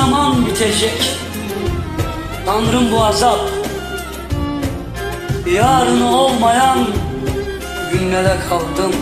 zaman bitecek? Tanrım bu azap Yarını olmayan günlere kaldım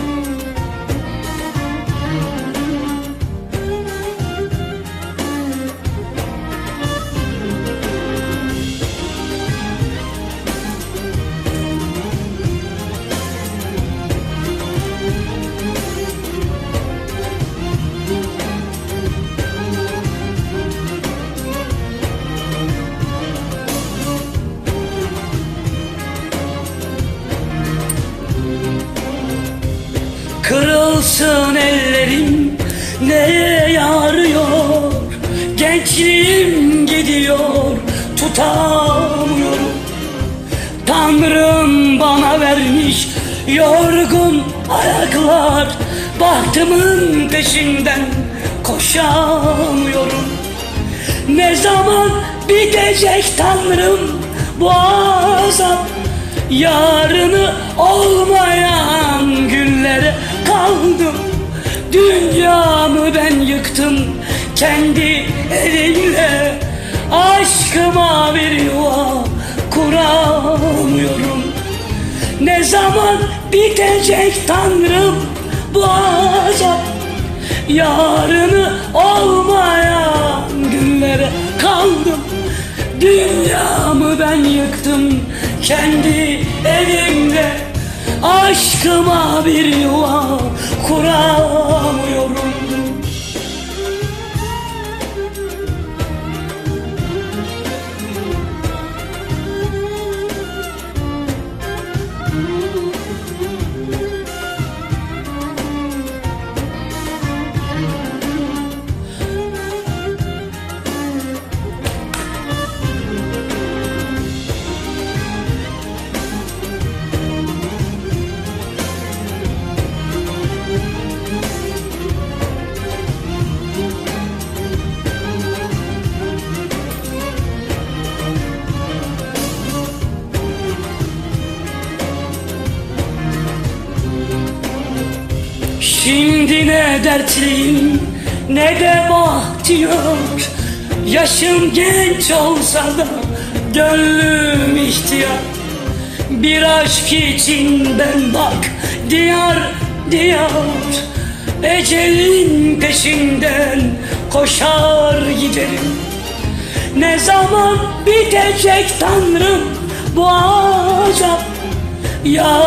Kırılsın ellerim neye yarıyor? Gençliğim gidiyor tutamıyorum. Tanrım bana vermiş yorgun ayaklar. Bahtımın peşinden koşamıyorum. Ne zaman bitecek Tanrım bu azap? Yarını olmayan Dünyamı ben yıktım kendi elimle. Aşkıma bir yuva kuramıyorum. Ne zaman bitecek Tanrım bu azap? Yarını olmayan günlere kaldım. Dünyamı ben yıktım kendi elimle Aşkıma bir yuva kuramıyorum Şimdi ne dertliyim ne de bahtiyar Yaşım genç olsa da gönlüm ihtiyar. Bir aşk için ben bak diyar diyar. Ecelin peşinden koşar giderim. Ne zaman bitecek Tanrım bu azap Yarını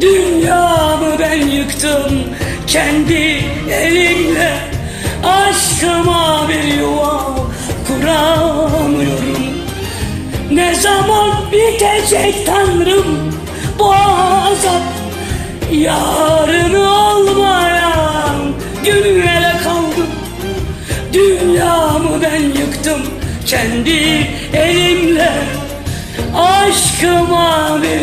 Dünyamı ben yıktım kendi elimle. Aşkıma bir yuva kuramıyorum. Ne zaman bitecek Tanrım bu azap? Yarını olmayan günlere kaldım. Dünyamı ben yıktım kendi elimle. Aşkıma bir